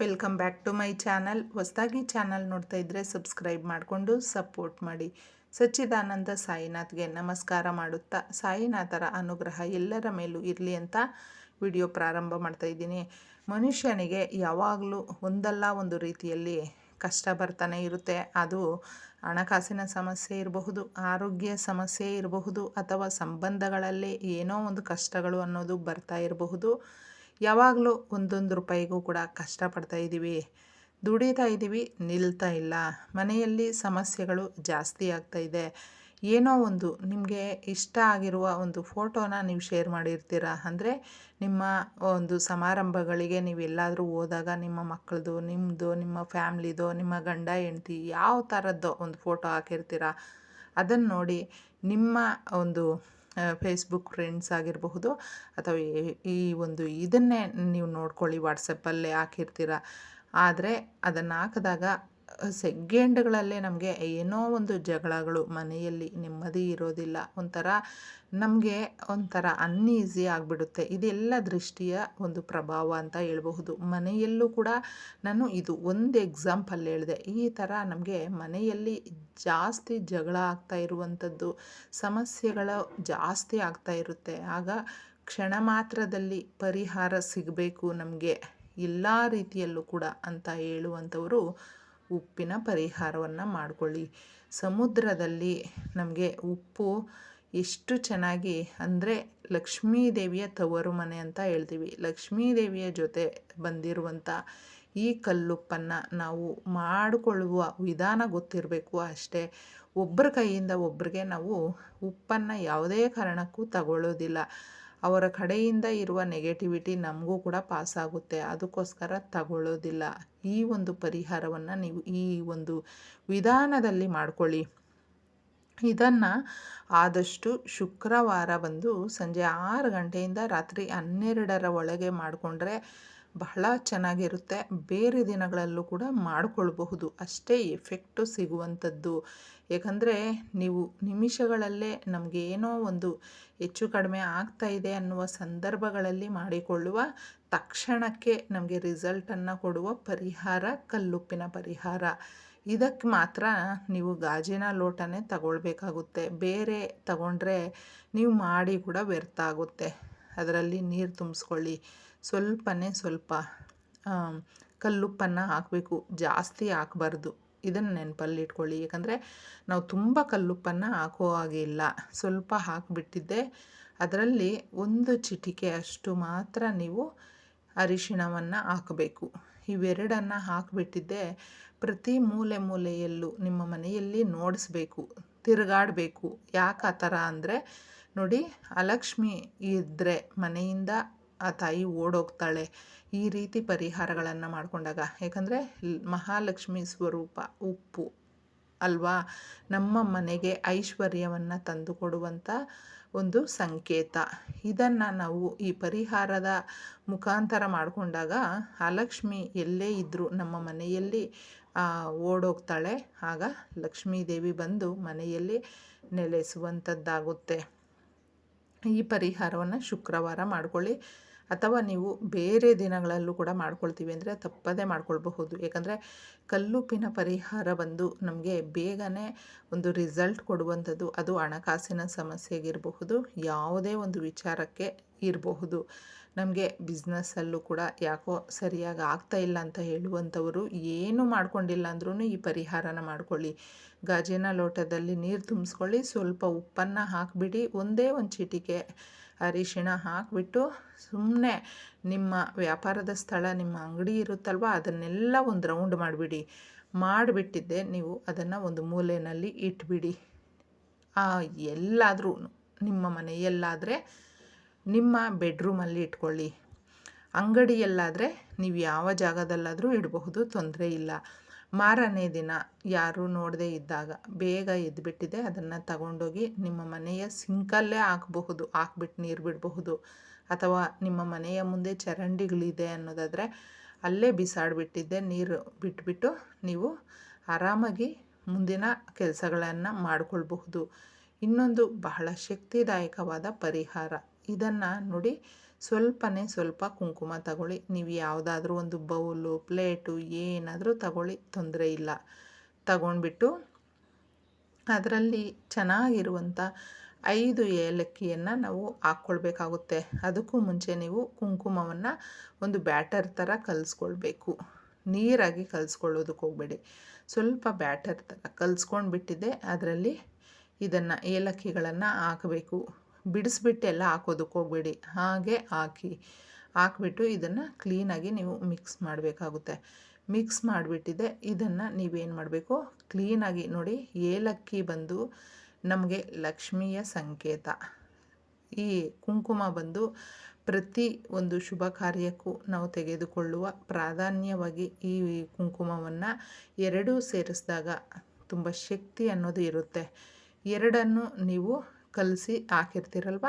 Welcome back to my channel. ಹೊಸದಾಗಿ channel ನೋಡ್ತಾ ಇದ್ದರೆ ಸಬ್ಸ್ಕ್ರೈಬ್ ಮಾಡಿಕೊಂಡು ಸಪೋರ್ಟ್ ಮಾಡಿ. ಸಚ್ಚಿದಾನಂದ ಸಾಯಿನಾಥ್ಗೆ ನಮಸ್ಕಾರ ಮಾಡುತ್ತಾ ಸಾಯಿನಾಥರ ಅನುಗ್ರಹ ಎಲ್ಲರ ಮೇಲೂ ಇರಲಿ ಅಂತ ವಿಡಿಯೋ ಪ್ರಾರಂಭ ಮಾಡ್ತಾ ಇದ್ದೀನಿ. ಮನುಷ್ಯನಿಗೆ ಯಾವಾಗಲೂ ಒಂದಲ್ಲ ಒಂದು ರೀತಿಯಲ್ಲಿ ಕಷ್ಟ ಬರ್ತಾನೆ ಇರುತ್ತೆ. ಅದು ಹಣಕಾಸಿನ ಸಮಸ್ಯೆ ಇರಬಹುದು, ಆರೋಗ್ಯ ಸಮಸ್ಯೆ ಇರಬಹುದು, ಅಥವಾ ಸಂಬಂಧಗಳಲ್ಲಿ ಏನೋ ಒಂದು ಕಷ್ಟಗಳು ಅನ್ನೋದು ಬರ್ತಾ ಇರಬಹುದು. ಯಾವಾಗಲೂ ಒಂದೊಂದು ರೂಪಾಯಿಗೂ ಕೂಡ ಕಷ್ಟಪಡ್ತಾ ಇದ್ದೀವಿ. ದುಡಿತಾ ಇದ್ದೀವಿ, ನಿಲ್ತಾ ಇಲ್ಲ. ಮನೆಯಲ್ಲಿ ಸಮಸ್ಯೆಗಳು ಜಾಸ್ತಿ ಆಗ್ತಾ ಇದೆ. ಏನೋ ಒಂದು ನಿಮಗೆ ಇಷ್ಟ ಆಗಿರುವ ಒಂದು ಫೋಟೋನ ನೀವು ಶೇರ್ ಮಾಡಿರ್ತೀರ? ಅಂದರೆ ನಿಮ್ಮ ಒಂದು ಸಮಾರಂಭಗಳಿಗೆ ನೀವು ಎಲ್ಲಾದರೂ ಹೋದಾಗ ನಿಮ್ಮ ಮಕ್ಕಳದು ನಿಮ್ಮದು ನಿಮ್ಮ ಫ್ಯಾಮ್ಲಿದು, ನಿಮ್ಮ ಗಂಡ, ಹೆಂಡ್ತಿ ಯಾವ ಥರದ್ದು ಒಂದು ಫೋಟೋ ಹಾಕಿರ್ತೀರ? ಅದನ್ನು ನೋಡಿ ನಿಮ್ಮ ಒಂದು ಫೇಸ್ಬುಕ್ ಫ್ರೆಂಡ್ಸ್ ಆಗಿರಬಹುದು ಅಥವಾ ಈ- ಒಂದು ಇದನ್ನೇ ನೀವು ನೋಡ್ಕೊಳ್ಳಿ ವಾಟ್ಸಪ್ಪಲ್ಲೇ ಹಾಕಿರ್ತೀರ. ಆದರೆ ಅದನ್ನು ಹಾಕಿದಾಗ ಸೆಕೆಂಡ್ಗಳಲ್ಲೇ ನಮಗೆ ಏನೋ ಒಂದು ಜಗಳಗಳು ಮನೆಯಲ್ಲಿ ನೆಮ್ಮದಿ ಇರೋದಿಲ್ಲ. ಒಂಥರ ನಮಗೆ ಒಂಥರ ಅನ್ಈಸಿ ಆಗಿಬಿಡುತ್ತೆ. ಇದೆಲ್ಲ ದೃಷ್ಟಿಯ ಒಂದು ಪ್ರಭಾವ ಅಂತ ಹೇಳಬಹುದು. ಮನೆಯಲ್ಲೂ ಕೂಡ ನಾನು ಇದು ಒಂದು ಎಕ್ಸಾಂಪಲ್ ಹೇಳಿದೆ. ಈ ಥರ ನಮಗೆ ಮನೆಯಲ್ಲಿ ಜಾಸ್ತಿ ಜಗಳ ಆಗ್ತಾ ಇರುವಂಥದ್ದು, ಸಮಸ್ಯೆಗಳು ಜಾಸ್ತಿ ಆಗ್ತಾ ಇರುತ್ತೆ. ಆಗ ಕ್ಷಣ ಮಾತ್ರದಲ್ಲಿ ಪರಿಹಾರ ಸಿಗಬೇಕು ನಮಗೆ, ಎಲ್ಲ ರೀತಿಯಲ್ಲೂ ಕೂಡ ಅಂತ ಹೇಳುವಂಥವರು ಉಪ್ಪಿನ ಪರಿಹಾರವನ್ನು ಮಾಡಿಕೊಳ್ಳಿ. ಸಮುದ್ರದಲ್ಲಿ ನಮಗೆ ಉಪ್ಪು ಎಷ್ಟು ಚೆನ್ನಾಗಿ ಅಂದರೆ ಲಕ್ಷ್ಮೀ ದೇವಿಯ ತವರು ಮನೆ ಅಂತ ಹೇಳ್ತೀವಿ. ಲಕ್ಷ್ಮೀ ದೇವಿಯ ಜೊತೆ ಬಂದಿರುವಂಥ ಈ ಕಲ್ಲುಪ್ಪನ್ನು ನಾವು ಮಾಡಿಕೊಳ್ಳುವ ವಿಧಾನ ಗೊತ್ತಿರಬೇಕು ಅಷ್ಟೇ. ಒಬ್ಬರ ಕೈಯಿಂದ ಒಬ್ಬರಿಗೆ ನಾವು ಉಪ್ಪನ್ನು ಯಾವುದೇ ಕಾರಣಕ್ಕೂ ತಗೊಳ್ಳೋದಿಲ್ಲ ಅವರ ಕಡೆಯಿಂದ ಇರುವ ನೆಗೆಟಿವಿಟಿ ನಮಗೂ ಕೂಡ ಪಾಸ್ ಆಗುತ್ತೆ. ಅದಕ್ಕೋಸ್ಕರ ತಗೊಳ್ಳೋದಿಲ್ಲ. ಈ ಒಂದು ಪರಿಹಾರವನ್ನು ನೀವು ಈ ಒಂದು ವಿಧಾನದಲ್ಲಿ ಮಾಡ್ಕೊಳ್ಳಿ. ಇದನ್ನು ಆದಷ್ಟು ಶುಕ್ರವಾರ ಬಂದು ಸಂಜೆ ಆರು ಗಂಟೆಯಿಂದ ರಾತ್ರಿ ಹನ್ನೆರಡರ ಒಳಗೆ ಮಾಡಿಕೊಂಡ್ರೆ ಬಹಳ ಚೆನ್ನಾಗಿರುತ್ತೆ. ಬೇರೆ ದಿನಗಳಲ್ಲೂ ಕೂಡ ಮಾಡಿಕೊಳ್ಬಹುದು. ಅಷ್ಟೇ ಎಫೆಕ್ಟು ಸಿಗುವಂಥದ್ದು. ಏಕೆಂದರೆ ನೀವು ನಿಮಿಷಗಳಲ್ಲೇ ನಮಗೆ ಏನೋ ಒಂದು ಹೆಚ್ಚು ಕಡಿಮೆ ಆಗ್ತಾ ಇದೆ ಅನ್ನುವ ಸಂದರ್ಭಗಳಲ್ಲಿ ಮಾಡಿಕೊಳ್ಳುವ ತಕ್ಷಣಕ್ಕೆ ನಮಗೆ ರಿಸಲ್ಟನ್ನು ಕೊಡುವ ಪರಿಹಾರ, ಕಲ್ಲುಪ್ಪಿನ ಪರಿಹಾರ. ಇದಕ್ಕೆ ಮಾತ್ರ ನೀವು ಗಾಜಿನ ಲೋಟನೇ ತಗೊಳ್ಬೇಕಾಗುತ್ತೆ. ಬೇರೆ ತಗೊಂಡ್ರೆ ನೀವು ಮಾಡಿ ಕೂಡ ವ್ಯರ್ಥ ಆಗುತ್ತೆ. ಅದರಲ್ಲಿ ನೀರು ತುಂಬಿಸ್ಕೊಳ್ಳಿ. ಸ್ವಲ್ಪನೇ ಸ್ವಲ್ಪ ಕಲ್ಲುಪ್ಪನ್ನು ಹಾಕಬೇಕು. ಜಾಸ್ತಿ ಹಾಕಬಾರ್ದು. ಇದನ್ನು ನೆನಪಲ್ಲಿ ಇಟ್ಕೊಳ್ಳಿ. ಯಾಕಂದರೆ ನಾವು ತುಂಬ ಕಲ್ಲುಪ್ಪನ್ನು ಹಾಕೋ ಹಾಗೆ ಇಲ್ಲ. ಸ್ವಲ್ಪ ಹಾಕಿಬಿಟ್ಟಿದ್ದೆ. ಅದರಲ್ಲಿ ಒಂದು ಚಿಟಿಕೆ ಅಷ್ಟು ಮಾತ್ರ ನೀವು ಅರಿಶಿಣವನ್ನು ಹಾಕಬೇಕು. ಇವೆರಡನ್ನು ಹಾಕಿಬಿಟ್ಟಿದ್ದೆ. ಪ್ರತಿ ಮೂಲೆ ಮೂಲೆಯಲ್ಲೂ ನಿಮ್ಮ ಮನೆಯಲ್ಲಿ ನೋಡಿಸ್ಬೇಕು, ತಿರುಗಾಡಬೇಕು. ಯಾಕೆ ಆ ಥರ ಅಂದರೆ, ನೋಡಿ, ಅಲಕ್ಷ್ಮಿ ಇದ್ದರೆ ಮನೆಯಿಂದ ಆ ತಾಯಿ ಓಡೋಗ್ತಾಳೆ. ಈ ರೀತಿ ಪರಿಹಾರಗಳನ್ನು ಮಾಡಿಕೊಂಡಾಗ, ಯಾಕಂದರೆ ಮಹಾಲಕ್ಷ್ಮಿ ಸ್ವರೂಪ ಉಪ್ಪು ಅಲ್ವಾ? ನಮ್ಮ ಮನೆಗೆ ಐಶ್ವರ್ಯವನ್ನು ತಂದುಕೊಡುವಂಥ ಒಂದು ಸಂಕೇತ. ಇದನ್ನು ನಾವು ಈ ಪರಿಹಾರದ ಮುಖಾಂತರ ಮಾಡಿಕೊಂಡಾಗ, ಆ ಲಕ್ಷ್ಮಿ ಎಲ್ಲೇ ಇದ್ದರೂ ನಮ್ಮ ಮನೆಯಲ್ಲಿ ಓಡೋಗ್ತಾಳೆ. ಆಗ ಲಕ್ಷ್ಮೀ ದೇವಿ ಬಂದು ಮನೆಯಲ್ಲಿ ನೆಲೆಸುವಂಥದ್ದಾಗುತ್ತೆ ಈ ಪರಿಹಾರವನ್ನು ಶುಕ್ರವಾರ ಮಾಡ್ಕೊಳ್ಳಿ. ಅಥವಾ ನೀವು ಬೇರೆ ದಿನಗಳಲ್ಲೂ ಕೂಡ ಮಾಡ್ಕೊಳ್ತೀವಿ ಅಂದರೆ ತಪ್ಪದೇ ಮಾಡ್ಕೊಳ್ಬಹುದು. ಯಾಕಂದರೆ ಕಲ್ಲುಪ್ಪಿನ ಪರಿಹಾರ ಬಂದು ನಮಗೆ ಬೇಗನೆ ಒಂದು ರಿಸಲ್ಟ್ ಕೊಡುವಂಥದ್ದು ಅದು ಹಣಕಾಸಿನ ಸಮಸ್ಯೆಗಿರಬಹುದು, ಯಾವುದೇ ಒಂದು ವಿಚಾರಕ್ಕೆ ಇರಬಹುದು. ನಮಗೆ ಬಿಸ್ನೆಸ್ಸಲ್ಲೂ ಕೂಡ ಯಾಕೋ ಸರಿಯಾಗಿ ಆಗ್ತಾ ಇಲ್ಲ ಅಂತ ಹೇಳುವಂಥವರು ಏನು ಮಾಡ್ಕೊಂಡಿಲ್ಲ ಅಂದ್ರೂ ಈ ಪರಿಹಾರನ ಮಾಡ್ಕೊಳ್ಳಿ. ಗಾಜಿನ ಲೋಟದಲ್ಲಿ ನೀರು ತುಂಬಿಸ್ಕೊಳ್ಳಿ, ಸ್ವಲ್ಪ ಉಪ್ಪನ್ನು ಹಾಕಿಬಿಡಿ, ಒಂದೇ ಒಂದು ಚಿಟಿಕೆ ಅರಿಶಿಣ ಹಾಕಿಬಿಟ್ಟು ಸುಮ್ಮನೆ ನಿಮ್ಮ ವ್ಯಾಪಾರದ ಸ್ಥಳ, ನಿಮ್ಮ ಅಂಗಡಿ ಇರುತ್ತಲ್ವ, ಅದನ್ನೆಲ್ಲ ಒಂದು ರೌಂಡ್ ಮಾಡಿಬಿಡಿ. ಮಾಡಿಬಿಟ್ಟಿದ್ದೆ, ನೀವು ಅದನ್ನು ಒಂದು ಮೂಲೆಯಲ್ಲಿ ಇಟ್ಬಿಡಿ. ಎಲ್ಲಾದರೂ ನಿಮ್ಮ ಮನೆಯಲ್ಲಾದರೆ ನಿಮ್ಮ ಬೆಡ್ರೂಮಲ್ಲಿ ಇಟ್ಕೊಳ್ಳಿ. ಅಂಗಡಿಯಲ್ಲಾದರೆ ನೀವು ಯಾವ ಜಾಗದಲ್ಲಾದರೂ ಇಡಬಹುದು, ತೊಂದರೆ ಇಲ್ಲ. ಮಾರನೇ ದಿನ ಯಾರು ನೋಡದೆ ಇದ್ದಾಗ ಬೇಗ ಎದ್ದುಬಿಟ್ಟಿದೆ ಅದನ್ನು ತಗೊಂಡೋಗಿ ನಿಮ್ಮ ಮನೆಯ ಸಿಂಕಲ್ಲೇ ಹಾಕಬಹುದು ಹಾಕ್ಬಿಟ್ಟು ನೀರು ಬಿಡಬಹುದು. ಅಥವಾ ನಿಮ್ಮ ಮನೆಯ ಮುಂದೆ ಚರಂಡಿಗಳಿದೆ ಅನ್ನೋದಾದರೆ ಅಲ್ಲೇ ಬಿಸಾಡಿಬಿಟ್ಟಿದ್ದೆ. ನೀರು ಬಿಟ್ಬಿಟ್ಟು ನೀವು ಆರಾಮಾಗಿ ಮುಂದಿನ ಕೆಲಸಗಳನ್ನು ಮಾಡಿಕೊಳ್ಬಹುದು. ಇನ್ನೊಂದು ಬಹಳ ಶಕ್ತಿದಾಯಕವಾದ ಪರಿಹಾರ. ಇದನ್ನು ನೋಡಿ ಸ್ವಲ್ಪನೇ ಸ್ವಲ್ಪ ಕುಂಕುಮ ತಗೊಳ್ಳಿ. ನೀವು ಯಾವುದಾದ್ರೂ ಒಂದು ಬೌಲು, ಪ್ಲೇಟು, ಏನಾದರೂ ತಗೊಳ್ಳಿ. ತೊಂದರೆ ಇಲ್ಲ. ತಗೊಂಡ್ಬಿಟ್ಟು ಅದರಲ್ಲಿ ಚೆನ್ನಾಗಿರುವಂಥ ಐದು ಏಲಕ್ಕಿಯನ್ನು ನಾವು ಹಾಕ್ಕೊಳ್ಬೇಕಾಗುತ್ತೆ. ಅದಕ್ಕೂ ಮುಂಚೆ ನೀವು ಕುಂಕುಮವನ್ನು ಒಂದು ಬ್ಯಾಟರ್ ಥರ ಕಲಿಸ್ಕೊಳ್ಬೇಕು. ನೀರಾಗಿ ಕಲಿಸ್ಕೊಳ್ಳೋದಕ್ಕೆ ಹೋಗಬೇಡಿ. ಸ್ವಲ್ಪ ಬ್ಯಾಟರ್ ಥರ ಕಲಿಸ್ಕೊಂಡು ಬಿಟ್ಟಿದ್ದೆ ಅದರಲ್ಲಿ ಇದನ್ನು ಏಲಕ್ಕಿಗಳನ್ನು ಹಾಕಬೇಕು. ಬಿಡಿಸ್ಬಿಟ್ಟೆಲ್ಲ ಹಾಕೋದಕ್ಕೆ ಹೋಗಬೇಡಿ. ಹಾಗೆ ಹಾಕಿ, ಹಾಕ್ಬಿಟ್ಟು ಇದನ್ನು ಕ್ಲೀನಾಗಿ ನೀವು ಮಿಕ್ಸ್ ಮಾಡಬೇಕಾಗುತ್ತೆ. ಮಿಕ್ಸ್ ಮಾಡಿಬಿಟ್ಟಿದೆ, ಇದನ್ನು ನೀವೇನು ಮಾಡಬೇಕು? ಕ್ಲೀನಾಗಿ ನೋಡಿ ಏಲಕ್ಕಿ ಬಂದು ನಮಗೆ ಲಕ್ಷ್ಮಿಯ ಸಂಕೇತ. ಈ ಕುಂಕುಮ ಬಂದು ಪ್ರತಿ ಒಂದು ಶುಭ ಕಾರ್ಯಕ್ಕೂ ನಾವು ತೆಗೆದುಕೊಳ್ಳುವ ಪ್ರಾಧಾನ್ಯವಾಗಿ ಈ ಕುಂಕುಮವನ್ನು ಎರಡೂ ಸೇರಿಸಿದಾಗ ತುಂಬ ಶಕ್ತಿ ಅನ್ನೋದು ಇರುತ್ತೆ. ಎರಡನ್ನು ನೀವು ಕಲಸಿ ಹಾಕಿರ್ತೀರಲ್ವ?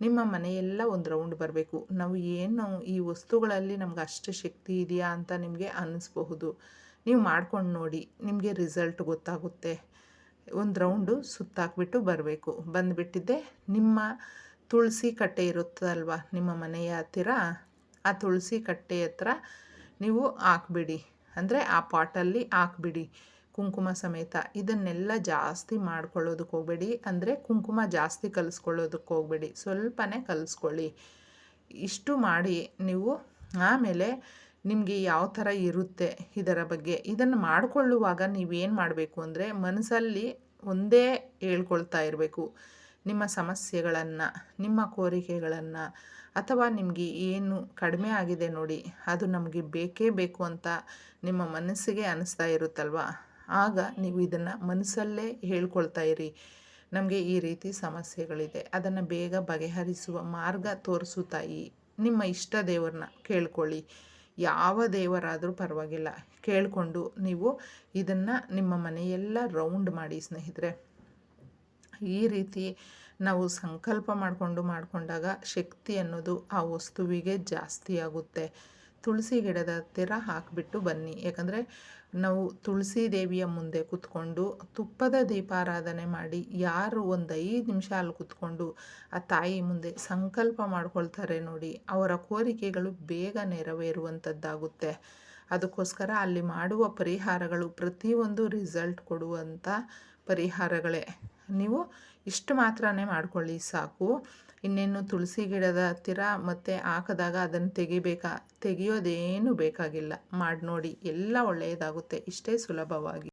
ನಿಮ್ಮ ಮನೆಯೆಲ್ಲ ಒಂದು ರೌಂಡ್ ಬರಬೇಕು. ನಾವು ಏನು ಈ ವಸ್ತುಗಳಲ್ಲಿ ನಮ್ಗೆ ಅಷ್ಟು ಶಕ್ತಿ ಇದೆಯಾ ಅಂತ ನಿಮಗೆ ಅನ್ನಿಸ್ಬಹುದು ನೀವು ಮಾಡ್ಕೊಂಡು ನೋಡಿ, ನಿಮಗೆ ರಿಸಲ್ಟ್ ಗೊತ್ತಾಗುತ್ತೆ. ಒಂದು ರೌಂಡು ಸುತ್ತಾಕ್ಬಿಟ್ಟು ಬರಬೇಕು. ಬಂದುಬಿಟ್ಟಿದ್ದೆ. ನಿಮ್ಮ ತುಳಸಿ ಕಟ್ಟೆ ಇರುತ್ತಲ್ವ? ನಿಮ್ಮ ಮನೆಯ ಹತ್ತಿರ? ಆ ತುಳಸಿ ಕಟ್ಟೆ ಹತ್ರ ನೀವು ಹಾಕ್ಬಿಡಿ. ಅಂದರೆ ಆ ಪಾಟಲ್ಲಿ ಹಾಕ್ಬಿಡಿ. ಕುಂಕುಮ ಸಮೇತ. ಇದನ್ನೆಲ್ಲ ಜಾಸ್ತಿ ಮಾಡ್ಕೊಳ್ಳೋದಕ್ಕೆ ಹೋಗಬೇಡಿ. ಅಂದರೆ ಕುಂಕುಮ ಜಾಸ್ತಿ ಕಲಿಸ್ಕೊಳ್ಳೋದಕ್ಕೆ ಹೋಗಬೇಡಿ. ಸ್ವಲ್ಪನೇ ಕಲಿಸ್ಕೊಳ್ಳಿ. ಇಷ್ಟು ಮಾಡಿ ನೀವು ಆಮೇಲೆ ನಿಮಗೆ ಯಾವ ಥರ ಇರುತ್ತೆ ಇದರ ಬಗ್ಗೆ. ಇದನ್ನು ಮಾಡಿಕೊಳ್ಳುವಾಗ ನೀವೇನು ಮಾಡಬೇಕು ಅಂದರೆ ಮನಸ್ಸಲ್ಲಿ ಒಂದೇ ಹೇಳ್ಕೊಳ್ತಾ ಇರಬೇಕು. ನಿಮ್ಮ ಸಮಸ್ಯೆಗಳನ್ನು, ನಿಮ್ಮ ಕೋರಿಕೆಗಳನ್ನು, ಅಥವಾ ನಿಮಗೆ ಏನು ಕಡಿಮೆ ಆಗಿದೆ ನೋಡಿ, ಅದು ನಮಗೆ ಬೇಕೇ ಬೇಕು ಅಂತ ನಿಮ್ಮ ಮನಸ್ಸಿಗೆ ಅನಿಸ್ತಾ ಇರುತ್ತಲ್ವ? ಆಗ ನೀವು ಇದನ್ನು ಮನಸ್ಸಲ್ಲೇ ಹೇಳ್ಕೊಳ್ತಾ ಇರಿ. ನಮಗೆ ಈ ರೀತಿ ಸಮಸ್ಯೆಗಳಿದೆ. ಅದನ್ನು ಬೇಗ ಬಗೆಹರಿಸುವ ಮಾರ್ಗ ತೋರಿಸು ತಾಯಿ. ನಿಮ್ಮ ಇಷ್ಟ ದೇವರನ್ನ ಕೇಳ್ಕೊಳ್ಳಿ. ಯಾವ ದೇವರಾದರೂ ಪರವಾಗಿಲ್ಲ. ಕೇಳಿಕೊಂಡು ನೀವು ಇದನ್ನು ನಿಮ್ಮ ಮನೆಯೆಲ್ಲ ರೌಂಡ್ ಮಾಡಿ ಸ್ನೇಹಿತರೆ. ಈ ರೀತಿ ನಾವು ಸಂಕಲ್ಪ ಮಾಡಿಕೊಂಡು ಮಾಡಿಕೊಂಡಾಗ ಶಕ್ತಿ ಅನ್ನೋದು ಆ ವಸ್ತುವಿಗೆ ಜಾಸ್ತಿ ಆಗುತ್ತೆ. ತುಳಸಿ ಗಿಡದ ಹತ್ತಿರ ಹಾಕಿಬಿಟ್ಟು ಬನ್ನಿ. ಯಾಕಂದರೆ ನಾವು ತುಳಸಿ ದೇವಿಯ ಮುಂದೆ ಕೂತ್ಕೊಂಡು ತುಪ್ಪದ ದೀಪಾರಾಧನೆ ಮಾಡಿ ಯಾರು ಒಂದು ಐದು ನಿಮಿಷ ಅಲ್ಲಿ ಕೂತ್ಕೊಂಡು ಆ ತಾಯಿ ಮುಂದೆ ಸಂಕಲ್ಪ ಮಾಡ್ಕೊಳ್ತಾರೆ ನೋಡಿ, ಅವರ ಕೋರಿಕೆಗಳು ಬೇಗ ನೆರವೇರುವಂಥದ್ದಾಗುತ್ತೆ ಅದಕ್ಕೋಸ್ಕರ ಅಲ್ಲಿ ಮಾಡುವ ಪರಿಹಾರಗಳು ಪ್ರತಿಯೊಂದು ರಿಸಲ್ಟ್ ಕೊಡುವಂಥ ಪರಿಹಾರಗಳೇ. ನೀವು ಇಷ್ಟು ಮಾತ್ರನೇ ಮಾಡ್ಕೊಳ್ಳಿ ಸಾಕು. ಇನ್ನೇನು ತುಳಸಿ ಗಿಡದ ಹತ್ತಿರ ಮತ್ತೆ ಹಾಕಿದಾಗ ಅದನ್ನು ತೆಗಿಬೇಕಾ? ತೆಗಿಯೋದೇನು ಬೇಕಾಗಿಲ್ಲ. ಮಾಡಿ ನೋಡಿ ಎಲ್ಲ ಒಳ್ಳೆಯದಾಗುತ್ತೆ. ಇಷ್ಟೇ ಸುಲಭವಾಗಿ.